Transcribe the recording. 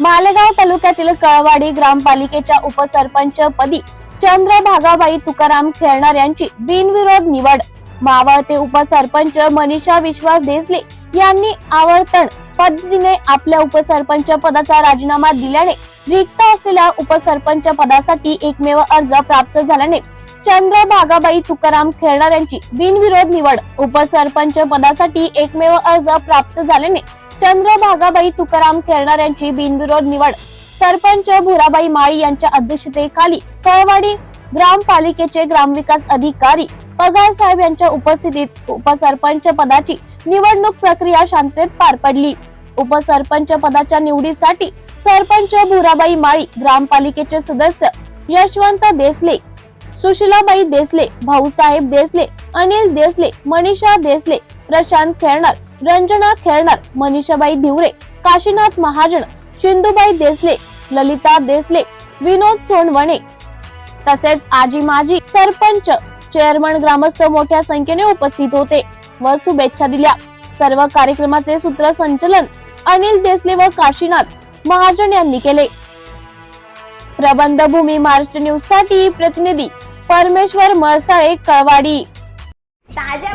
मालेगाव तालुक्यातील कळवाडी ग्रामपालिकेच्या उपसरपंच पदी चंद्र भागाबाई तुकाराम खेळणार यांची बिनविरोध निवड. मावळते उपसरपंच मनीषा विश्वास देसले यांनी आवर्तन पद्धतीने आपल्या उपसरपंच पदाचा राजीनामा दिल्याने रिक्त असलेल्या उपसरपंच पदासाठी एकमेव अर्ज प्राप्त झाल्याने चंद्र भागाबाई तुकाराम खेळणार यांची बिनविरोध निवड. उपसरपंच पदासाठी एकमेव अर्ज प्राप्त झाल्याने चंद्रभागाबाई तुकाराम खेळणार यांची बिनविरोध निवड. सरपंच भुराबाई माळी यांच्या अध्यक्षतेखाली कळवाडी ग्रामपालिकेचे ग्रामविकास अधिकारी पगार साहेब यांच्या उपस्थितीत उपसरपंच पदाची निवडणूक प्रक्रिया शांततेत पार पडली. उपसरपंच पदाच्या निवडीसाठी सरपंच भुराबाई माळी ग्रामपालिकेचे सदस्य यशवंत देसले सुशीलाबाई देसले भाऊसाहेब देसले अनिल देसले मनीषा देसले प्रशांत खेळणार रंजना खेळणार मनीषाबाई धिवरे काशीनाथ महाजन शिंदूबाई देसले ललिता देसले विनोद सोनवणे. तसेच आजी माजी सरपंच चेअरमन ग्रामस्थ मोठ्या संख्येने उपस्थित होते व शुभेच्छा दिल्या. सर्व कार्यक्रमाचे सूत्रसंचलन अनिल देसले व काशीनाथ महाजन यांनी केले. प्रबंधभूमी महाराष्ट्र न्यूजसाठी प्रतिनिधी परमेश्वर मळसाळे कळवाडी. ताज्या